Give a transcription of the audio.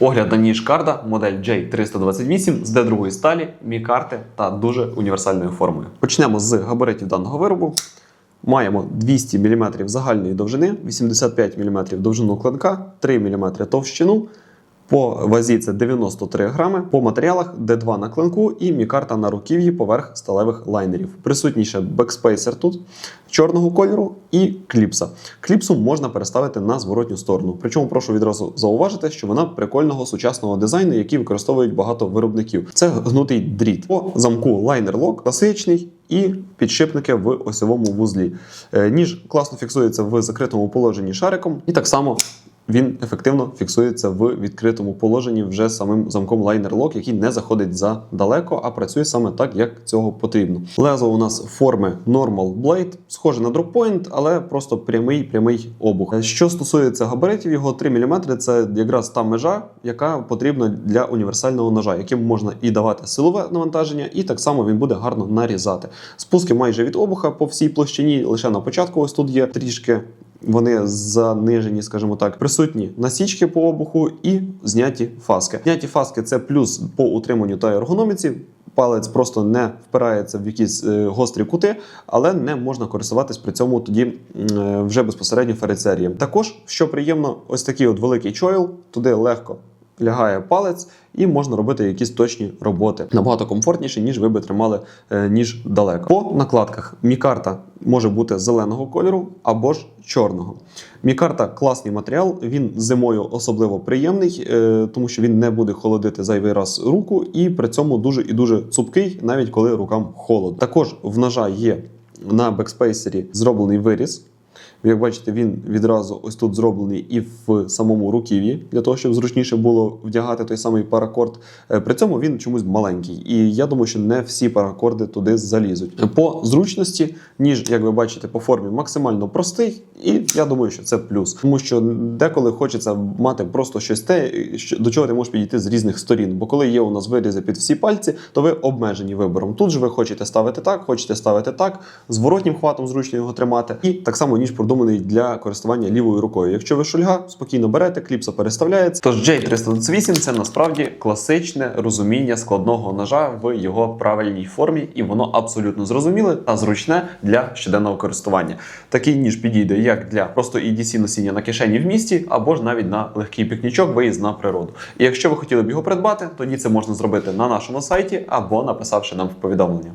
Огляд на ніж карда модель J328 з D2 сталі, мікарти та дуже універсальною формою. Почнемо з габаритів даного виробу. Маємо 200 мм загальної довжини, 85 мм довжину кладка, 3 мм товщину. По вазі це 93 грами. По матеріалах D2 на клинку і мікарта на руків'ї поверх сталевих лайнерів. Присутніше бекспейсер тут чорного кольору і кліпса. Кліпсу можна переставити на зворотню сторону. Причому прошу відразу зауважити, що вона прикольного сучасного дизайну, який використовують багато виробників. Це гнутий дріт. По замку лайнер-лок класичний. І підшипники в осьовому вузлі. Е, Ніж класно фіксується в закритому положенні шариком, і так само він ефективно фіксується в відкритому положенні вже самим замком лайнер-лок, який не заходить за далеко, а працює саме так, як цього потрібно. Лезо у нас форми Normal Blade, схоже на дроппойнт, але просто прямий прямий обух. Що стосується габаритів, його 3 мм це якраз та межа, яка потрібна для універсального ножа, яким можна і давати силове навантаження, і так само він буде гарно нарізати. Спуски майже від обуха по всій площині, лише на початку ось тут є трішки. Вони занижені, скажімо так, присутні насічки по обуху і зняті фаски. Зняті фаски це плюс по утриманню та ергономіці. Палець просто не впирається в якісь е, гострі кути, але не можна користуватись при цьому тоді е, вже безпосередньо фарицерієм. Також, що приємно, ось такий от великий чойл, туди легко лягає палець, і можна робити якісь точні роботи. Набагато комфортніше, ніж ви би тримали е, ніж далеко. По накладках мікарта може бути зеленого кольору або ж чорного. Мікарта класний матеріал, він зимою особливо приємний, е, тому що він не буде холодити зайвий раз руку, і при цьому дуже і дуже цупкий, навіть коли рукам холодно. Також в ножа є на бекспейсері зроблений виріз. Як бачите, він відразу ось тут зроблений і в самому руків'ї, для того, щоб зручніше було вдягати той самий паракорд. Е, При цьому він чомусь маленький. І я думаю, що не всі паракорди туди залізуть. По зручності, ніж, як ви бачите, по формі максимально простий, і я думаю, що це плюс. Тому що деколи хочеться мати просто щось те, до чого ти можеш підійти з різних сторін. Бо коли є у нас вирізи під всі пальці, то ви обмежені вибором. Тут же ви хочете ставити так, хочете ставити так, зворотнім хватом зручно його тримати. І так само ніж продуманий для користування лівою рукою. Якщо ви шульга, спокійно берете, кліпса переставляється. Тож J328 це насправді класичне розуміння складного ножа в його правильній формі, і воно абсолютно зрозуміле та зручне для щоденного користування. Такий ніж підійде як для просто EDC носіння на кишені в місті, або ж навіть на легкий пікнічок, виїзд на природу. І якщо ви хотіли б його придбати, тоді це можна зробити на нашому сайті або написавши нам в повідомлення.